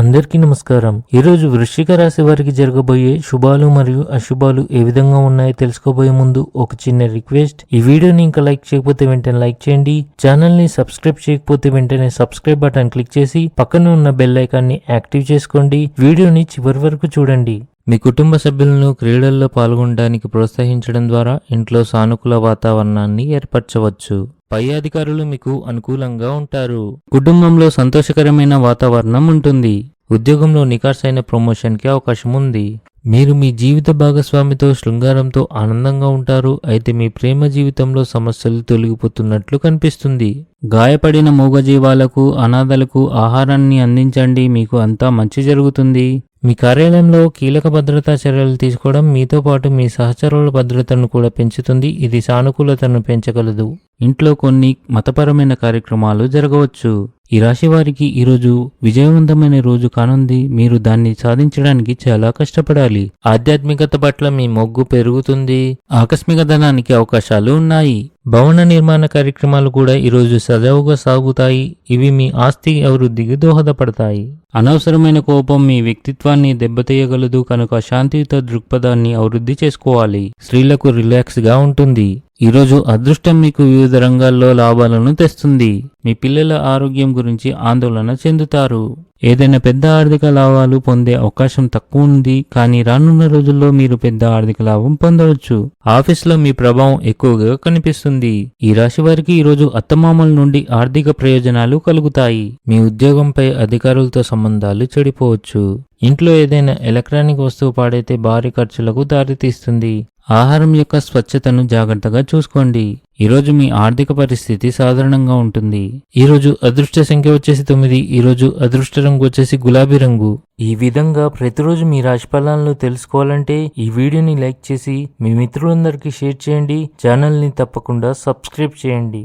అందరికీ నమస్కారం. ఈరోజు వృశ్చిక రాశి వారికి జరగబోయే శుభాలు మరియు అశుభాలు ఏ విధంగా ఉన్నాయో తెలుసుకోబోయే ముందు ఒక చిన్న రిక్వెస్ట్. ఈ వీడియోని ఇంకా లైక్ చేయకపోతే వెంటనే లైక్ చేయండి. ఛానల్ని సబ్స్క్రైబ్ చేయకపోతే వెంటనే సబ్స్క్రైబ్ బటన్ క్లిక్ చేసి పక్కన ఉన్న బెల్ ఐకాన్ని యాక్టివ్ చేసుకోండి. వీడియోని చివరి వరకు చూడండి. మీ కుటుంబ సభ్యులను క్రీడల్లో పాల్గొనడానికి ప్రోత్సహించడం ద్వారా ఇంట్లో సానుకూల వాతావరణాన్ని ఏర్పరచవచ్చు. పై అధికారులు మీకు అనుకూలంగా ఉంటారు. కుటుంబంలో సంతోషకరమైన వాతావరణం ఉంటుంది. ఉద్యోగంలో నికార్సైన ప్రమోషన్కి అవకాశం ఉంది. మీరు మీ జీవిత భాగస్వామితో శృంగారంతో ఆనందంగా ఉంటారు. అయితే మీ ప్రేమ జీవితంలో సమస్యలు తొలగిపోతున్నట్లు కనిపిస్తుంది. గాయపడిన మూగజీవాలకు అనాథలకు ఆహారాన్ని అందించండి. మీకు అంతా మంచి జరుగుతుంది. మీ కార్యాలయంలో కీలక భద్రతా చర్యలు తీసుకోవడం మీతో పాటు మీ సహచరుల భద్రతను కూడా పెంచుతుంది. ఇది సానుకూలతను పెంచగలదు. ఇంట్లో కొన్ని మతపరమైన కార్యక్రమాలు జరగవచ్చు. ఈ రాశి వారికి ఈరోజు విజయవంతమైన రోజు కానుంది. మీరు దాన్ని సాధించడానికి చాలా కష్టపడాలి. ఆధ్యాత్మికత పట్ల మీ మొగ్గు పెరుగుతుంది. ఆకస్మిక ధనానికి అవకాశాలు ఉన్నాయి. భవన నిర్మాణ కార్యక్రమాలు కూడా ఈరోజు సజావుగా సాగుతాయి. ఇవి మీ ఆస్తి అభివృద్ధికి దోహదపడతాయి. అనవసరమైన కోపం మీ వ్యక్తిత్వాన్ని దెబ్బతీయగలదు. కనుక శాంతియుత దృక్పథాన్ని అభివృద్ధి చేసుకోవాలి. స్త్రీలకు రిలాక్స్గా ఉంటుంది. ఈరోజు అదృష్టం మీకు వివిధ రంగాల్లో లాభాలను తెస్తుంది. మీ పిల్లల ఆరోగ్యం గురించి ఆందోళన చెందుతారు. ఏదైనా పెద్ద ఆర్థిక లాభాలు పొందే అవకాశం తక్కువ ఉంది కానీ రానున్న రోజుల్లో మీరు పెద్ద ఆర్థిక లాభం పొందవచ్చు. ఆఫీస్లో మీ ప్రభావం ఎక్కువగా కనిపిస్తుంది. ఈ రాశి వారికి ఈరోజు అత్తమామల నుండి ఆర్థిక ప్రయోజనాలు కలుగుతాయి. మీ ఉద్యోగంపై అధికారులతో సంబంధాలు చెడిపోవచ్చు. ఇంట్లో ఏదైనా ఎలక్ట్రానిక్ వస్తువు పాడైతే భారీ ఖర్చులకు దారితీస్తుంది. ఆహారం యొక్క స్వచ్ఛతను జాగ్రత్తగా చూసుకోండి. ఈరోజు మీ ఆర్థిక పరిస్థితి సాధారణంగా ఉంటుంది. ఈరోజు అదృష్ట సంఖ్య వచ్చేసి తొమ్మిది ఈరోజు అదృష్ట రంగు వచ్చేసి గులాబీ రంగు. ఈ విధంగా ప్రతిరోజు మీ రాశి ఫలాలను తెలుసుకోవాలంటే ఈ వీడియోని లైక్ చేసి మీ మిత్రులందరికీ షేర్ చేయండి. ఛానల్ని తప్పకుండా సబ్స్క్రైబ్ చేయండి.